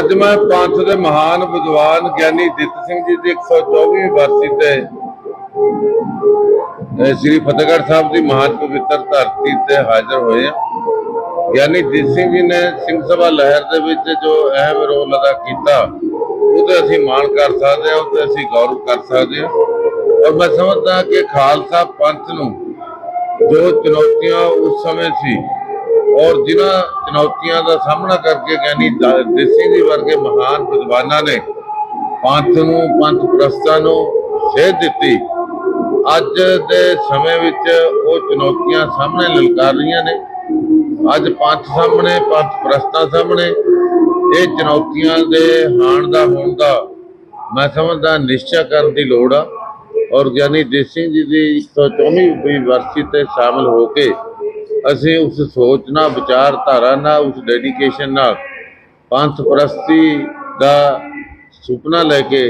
ਅੱਜ ਮੈਂ ਪੰਥ ਦੇ ਮਹਾਨ ਵਿਦਵਾਨ ਗਿਆਨੀ ਦਿੱਤ ਸਿੰਘ ਜੀ ਦੀ 124ਵੀਂ ਵਰਸੀ ਤੇ ਸ੍ਰੀ ਫਤਿਹਗੜ੍ਹ ਸਾਹਿਬ ਦੀ ਮਹਾਨ ਪਵਿੱਤਰ ਧਰਤੀ ਤੇ ਹਾਜ਼ਰ ਹੋਏ ਹਾਂ। ਗਿਆਨੀ ਦਿੱਤ ਸਿੰਘ ਜੀ ਨੇ ਸਿੰਘ ਸਭਾ ਲਹਿਰ ਦੇ ਵਿੱਚ ਜੋ ਅਹਿਮ ਰੋਲ ਅਦਾ ਕੀਤਾ, ਉਹਦੇ ਅਸੀਂ ਮਾਣ ਕਰ ਸਕਦੇ ਹਾਂ, ਉਹਦੇ ਅਸੀਂ ਗੌਰਵ ਕਰ ਸਕਦੇ ਹਾਂ। ਔਰ ਮੈਂ ਸਮਝਦਾ ਕਿ ਖਾਲਸਾ ਪੰਥ ਨੂੰ ਜੋ ਚੁਣੌਤੀਆਂ ਉਸ ਸਮੇਂ ਸੀ ਔਰ ਜਿਨ੍ਹਾਂ ਚੁਣੌਤੀਆਂ ਦਾ ਸਾਹਮਣਾ ਕਰਕੇ ਗਿਆਨੀ ਦਾ- ਦੇਸੀ ਜੀ ਵਰਗੇ ਮਹਾਨ ਵਿਦਵਾਨਾਂ ਨੇ ਪੰਥ ਨੂੰ, ਪੰਥ ਪ੍ਰਸਤਾਂ ਨੂੰ ਸੇਧ ਦਿੱਤੀ। ਅੱਜ ਦੇ ਸਮੇਂ ਵਿੱਚ ਉਹ ਚੁਣੌਤੀਆਂ ਸਾਹਮਣੇ ਲਲਕਾਰ ਰਹੀਆਂ ਨੇ। ਅੱਜ ਪੰਥ ਸਾਹਮਣੇ, ਪੰਥ ਪ੍ਰਸਤਾਂ ਸਾਹਮਣੇ ਇਹ ਚੁਣੌਤੀਆਂ ਦੇ ਹਾਣ ਦਾ, ਹੋਣ ਦਾ ਮੈਂ ਸਮਝਦਾ ਨਿਸ਼ਚੈ ਕਰਨ ਦੀ ਲੋੜ ਆ। ਔਰ ਗਿਆਨੀ ਦੇਸ ਸਿੰਘ ਜੀ ਦੀ 124ਵੀਂ ਵਰਸੀ ਤੇ ਸ਼ਾਮਲ ਹੋ ਕੇ ਅਸੀਂ ਉਸ ਸੋਚ ਨਾਲ, ਵਿਚਾਰਧਾਰਾ ਨਾਲ, ਉਸ ਡੈਡੀਕੇਸ਼ਨ ਨਾਲ ਪੰਥ ਪ੍ਰਸਤੀ ਦਾ ਸੁਪਨਾ ਲੈ ਕੇ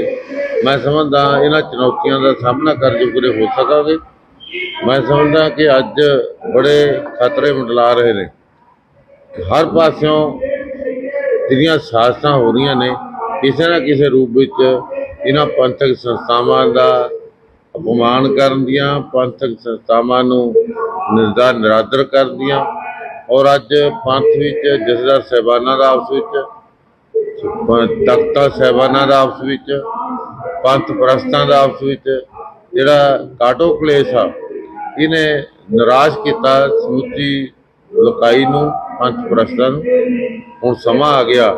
ਮੈਂ ਸਮਝਦਾ ਇਹਨਾਂ ਚੁਣੌਤੀਆਂ ਦਾ ਸਾਹਮਣਾ ਕਰ ਜੁਗਰੇ ਹੋ ਸਕਾਂਗੇ। ਮੈਂ ਸਮਝਦਾ ਕਿ ਅੱਜ ਬੜੇ ਖਤਰੇ ਮੰਡਲਾ ਰਹੇ ਨੇ। ਹਰ ਪਾਸਿਓਂ ਜਿਹੜੀਆਂ ਸਾਜ਼ਸ਼ਾਂ ਹੋ ਰਹੀਆਂ ਨੇ, ਕਿਸੇ ਨਾ ਕਿਸੇ ਰੂਪ ਵਿੱਚ ਇਹਨਾਂ ਪੰਥਕ ਸੰਸਥਾਵਾਂ ਦਾ ਅਪਮਾਨ ਕਰਨ ਦੀਆਂ, ਪੰਥਕ ਸੰਸਥਾਵਾਂ ਨੂੰ ਨਿਰਦਾ ਨਿਰਾਦਰ ਕਰਨ ਦੀਆਂ ਔਰ ਅੱਜ ਪੰਥ ਵਿੱਚ ਜਥੇਦਾਰ ਸਹਿਬਾਨਾਂ ਦਾ ਆਪਸ ਵਿੱਚ ਤਖਤਾ ਸਹਿਬਾਨਾਂ ਦਾ ਆਪਸ ਵਿੱਚ, ਪੰਥ ਪ੍ਰਸਤਾਂ ਦਾ ਆਪਸ ਵਿੱਚ ਜਿਹੜਾ ਕਾਟੋ ਕਲੇਸ਼ ਆ, ਇਹਨੇ ਨਿਰਾਸ਼ ਕੀਤਾ ਸਮੁੱਚੀ ਲੋਕਾਈ ਨੂੰ, ਪੰਥ ਪ੍ਰਸਤਾਂ ਨੂੰ। ਹੁਣ ਸਮਾਂ ਆ ਗਿਆ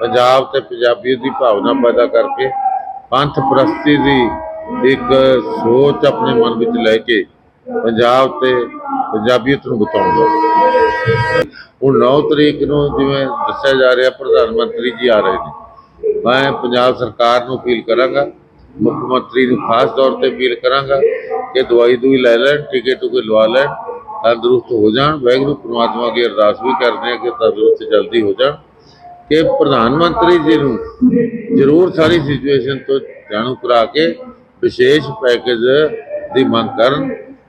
ਪੰਜਾਬ ਤੇ ਪੰਜਾਬੀਅਤ ਦੀ ਭਾਵਨਾ ਪੈਦਾ ਕਰਕੇ ਪੰਥ ਪ੍ਰਸਤੀ ਦੀ ਇੱਕ ਸੋਚ ਆਪਣੇ ਮਨ ਵਿੱਚ ਲੈ ਕੇ ਪੰਜਾਬ ਤੇ ਪੰਜਾਬੀਅਤ ਨੂੰ ਬਤਾਉਣ ਦਾ। ਹੁਣ 9 ਤਰੀਕ ਨੂੰ ਜਿਵੇਂ ਦੱਸਿਆ ਜਾ ਰਿਹਾ, ਪ੍ਰਧਾਨ ਮੰਤਰੀ ਜੀ ਆ ਰਹੇ ਨੇ। ਮੈਂ ਪੰਜਾਬ ਸਰਕਾਰ ਨੂੰ ਅਪੀਲ ਕਰਾਂਗਾ, ਮੁੱਖ ਮੰਤਰੀ ਨੂੰ ਖਾਸ ਤੌਰ ਤੇ ਅਪੀਲ ਕਰਾਂਗਾ ਕਿ ਦਵਾਈ ਦੂਈ ਲੈ ਲੈਣ ਟਿਕਟ ਟੁਕੇ ਲਵਾ ਲੈਣ, ਤੰਦਰੁਸਤ ਹੋ ਜਾਣ। ਵਾਹਿਗੁਰੂ, ਪ੍ਰਮਾਤਮਾ ਅੱਗੇ ਅਰਦਾਸ ਵੀ ਕਰਦੇ ਹਾਂ ਕਿ ਤੰਦਰੁਸਤ ਜਲਦੀ ਹੋ ਜਾਣ। ਕਿ ਪ੍ਰਧਾਨ ਮੰਤਰੀ ਜੀ ਨੂੰ ਜ਼ਰੂਰ ਸਾਰੀ ਸਿਚੁਏਸ਼ਨ ਤੋਂ ਜਾਣੂ ਕਰਾ ਕੇ ਵਿਸ਼ੇਸ਼ ਪੈਕੇਜ ਦੀ ਮੰਗ ਕਰਨ।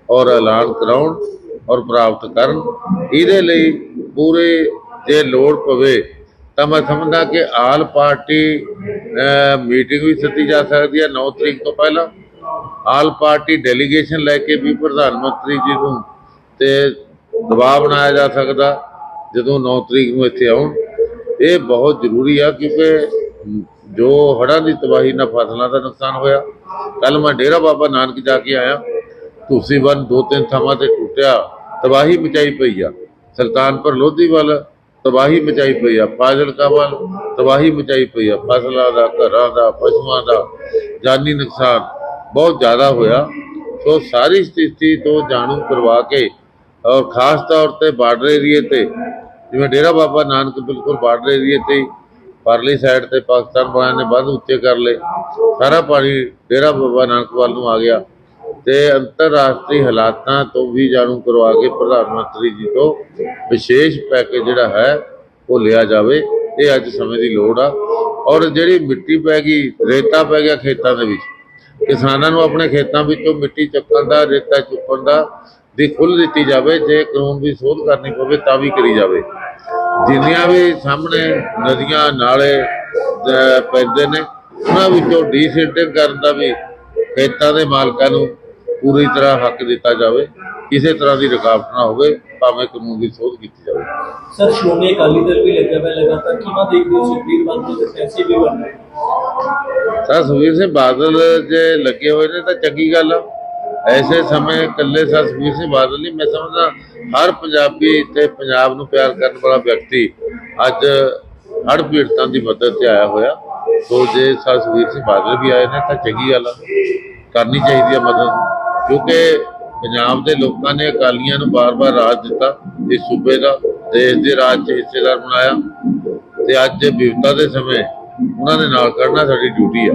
ਔਰ ਐਲਾਨ ਕਰਾਉਣ ਔਰ ਪ੍ਰਾਪਤ ਕਰਨ। ਇਹਦੇ ਲਈ ਪੂਰੇ ਜੇ ਲੋੜ ਪਵੇ ਤਾਂ ਮੈਂ ਸਮਝਦਾ ਕਿ ਆਲ ਪਾਰਟੀ ਮੀਟਿੰਗ ਵੀ ਸੱਦੀ ਜਾ ਸਕਦੀ ਹੈ 9 ਤਰੀਕ ਤੋਂ ਪਹਿਲਾਂ। ਆਲ ਪਾਰਟੀ ਡੈਲੀਗੇਸ਼ਨ ਲੈ ਕੇ ਵੀ ਪ੍ਰਧਾਨ ਮੰਤਰੀ ਜੀ ਨੂੰ ਤੇ ਦਬਾਅ ਬਣਾਇਆ ਜਾ ਸਕਦਾ ਜਦੋਂ 9 ਤਰੀਕ ਨੂੰ ਇੱਥੇ ਆਉਣ। ਇਹ ਬਹੁਤ ਜ਼ਰੂਰੀ ਆ ਕਿਉਂਕਿ ਜੋ ਹੜ੍ਹਾਂ ਦੀ ਤਬਾਹੀ ਨਾਲ ਫਸਲਾਂ ਦਾ ਨੁਕਸਾਨ ਹੋਇਆ। ਕੱਲ ਮੈਂ ਡੇਰਾ ਬਾਬਾ ਨਾਨਕ ਜਾ ਕੇ ਆਇਆ। ਤੁਸੀਂ ਬੰਨ ਦੋ, ਤਿੰਨ ਥਾਵਾਂ ਤੇ ਟੁੱਟਿਆ, ਤਬਾਹੀ ਮਚਾਈ ਪਈ ਆ। ਸੁਲਤਾਨਪੁਰ ਲੋਧੀ ਵੱਲ ਤਬਾਹੀ ਮਚਾਈ ਪਈ ਆ, ਫਾਜ਼ਿਲਕਾ ਵੱਲ ਤਬਾਹੀ ਮਚਾਈ ਪਈ ਆ। ਫਸਲਾਂ ਦਾ, ਘਰਾਂ ਦਾ, ਪਸ਼ੂਆਂ ਦਾ ਜਾਨੀ ਨੁਕਸਾਨ ਬਹੁਤ ਜ਼ਿਆਦਾ ਹੋਇਆ। ਸੋ ਸਾਰੀ ਸਥਿਤੀ ਤੋਂ ਜਾਣੂ ਕਰਵਾ ਕੇ ਔਰ ਖਾਸ ਤੌਰ ਤੇ ਬਾਰਡਰ ਏਰੀਏ ਤੇ, ਜਿਵੇਂ ਡੇਰਾ ਬਾਬਾ ਨਾਨਕ ਬਿਲਕੁਲ ਬਾਰਡਰ ਏਰੀਏ ਤੇ ਹੀ, ਪਰਲੀ ਸਾਈਡ ਤੇ ਪਾਕਿਸਤਾਨ ਵਾਲਿਆਂ ਨੇ ਬੰਦ ਉੱਚੇ ਕਰ ਲਏ। ਸਾਰਾ ਪਾਣੀ ਡੇਰਾ ਬਾਬਾ ਨਾਨਕ ਵੱਲ ਨੂੰ ਆ ਗਿਆ। ਤੇ ਅੰਤਰਰਾਸ਼ਟਰੀ ਹਾਲਾਤਾਂ ਤੋਂ ਵੀ ਜਾਣੂ ਕਰਵਾ ਕੇ ਪ੍ਰਧਾਨ ਮੰਤਰੀ ਜੀ ਤੋਂ ਵਿਸ਼ੇਸ਼ ਪੈਕੇਜ ਜਿਹੜਾ ਹੈ, ਉਹ ਲਿਆ ਜਾਵੇ। ਇਹ ਅੱਜ ਸਮੇਂ ਦੀ ਲੋੜ ਆ। ਔਰ ਜਿਹੜੀ ਮਿੱਟੀ ਪੈ ਗਈ, ਰੇਤਾ ਪੈ ਗਿਆ ਖੇਤਾਂ ਦੇ ਵਿੱਚ। ਕਿਸਾਨਾਂ ਨੂੰ ਆਪਣੇ ਖੇਤਾਂ ਵਿੱਚੋਂ ਮਿੱਟੀ ਚੱਕਣ ਦਾ, ਰੇਤਾ ਚੁੱਕਣ ਦਾ ਦੀ ਖੁੱਲ੍ਹ ਦਿੱਤੀ ਜਾਵੇ। ਜੇ ਕਾਨੂੰਨ ਦੀ ਸੋਧ ਕਰਨੀ ਪਵੇ, ਤਾਂ ਵੀ ਕਰੀ ਜਾਵੇ। ਜਿੰਨੀਆਂ ਵੀ ਸਾਹਮਣੇ ਨਦੀਆਂ, ਨਾਲੇ ਪੈਂਦੇ ਨੇ, ਉਹਨਾਂ ਵਿੱਚੋਂ ਡੀਸਿਲਟਿੰਗ ਕਰਨ ਦਾ ਵੀ ਖੇਤਾਂ ਦੇ ਮਾਲਕਾਂ ਨੂੰ ਪੂਰੀ ਤਰ੍ਹਾਂ ਹੱਕ ਦਿੱਤਾ ਜਾਵੇ ਕਿਸੇ ਤਰ੍ਹਾਂ ਦੀ ਰੁਕਾਵਟ ਨਾ ਹੋਵੇ ਭਾਵੇਂ ਕਾਨੂੰਨ ਦੀ ਸੋਧ ਕੀਤੀ ਜਾਵੇ। ਸਰ ਸ਼੍ਰੋਮਣੀ ਅਕਾਲੀ ਦਲ ਵੀ ਲੱਗਿਆ ਹੋਇਆ ਲਗਾਤਾਰ ਕਿਵੇਂ ਦੇਖਦੇ ਹੋ ਸੁਖਬੀਰ ਬਾਦਲ ਦੇ ਪੈਸੇ ਵੀ ਬਣ ਰਹੇ? ਸਰ ਸੁਖਬੀਰ ਸਿੰਘ ਬਾਦਲ ਜੇ ਲੱਗੇ ਹੋਏ ਨੇ ਤਾਂ ਚੰਗੀ ਗੱਲ ਆ। ਐਸੇ ਸਮੇਂ ਇਕੱਲੇ ਸਰ ਸੁਖਬੀਰ ਸਿੰਘ ਬਾਦਲ ਨਹੀਂ ਮੈਂ ਸਮਝਦਾ ਹਰ ਪੰਜਾਬੀ ਤੇ ਪੰਜਾਬ ਨੂੰ ਪਿਆਰ ਕਰਨ ਵਾਲਾ ਵਿਅਕਤੀ ਅੱਜ ਹੜ੍ਹ ਪੀੜਤਾਂ ਦੀ ਮਦਦ ਤੇ ਆਇਆ ਹੋਇਆ। ਸੋ ਜੇ ਸਰ ਸੁਖਬੀਰ ਸਿੰਘ ਬਾਦਲ ਵੀ ਆਏ ਨੇ ਤਾਂ ਚੰਗੀ ਗੱਲ ਆ। ਕਰਨੀ ਚਾਹੀਦੀ ਹੈ ਮਦਦ। ਕਿਉਂਕਿ ਪੰਜਾਬ ਦੇ ਲੋਕਾਂ ਨੇ ਅਕਾਲੀਆਂ ਨੂੰ ਬਾਰ-ਬਾਰ ਰਾਜ ਦਿੱਤਾ, ਇਸ ਸੂਬੇ ਦਾ, ਦੇਸ਼ ਦੇ ਰਾਜ 'ਚ ਹਿੱਸੇਦਾਰ ਬਣਾਇਆ ਤੇ ਅੱਜ ਵਿਵਤਾ ਦੇ ਸਮੇਂ ਉਹਨਾਂ ਦੇ ਨਾਲ ਖੜਨਾ ਸਾਡੀ ਡਿਊਟੀ ਆ।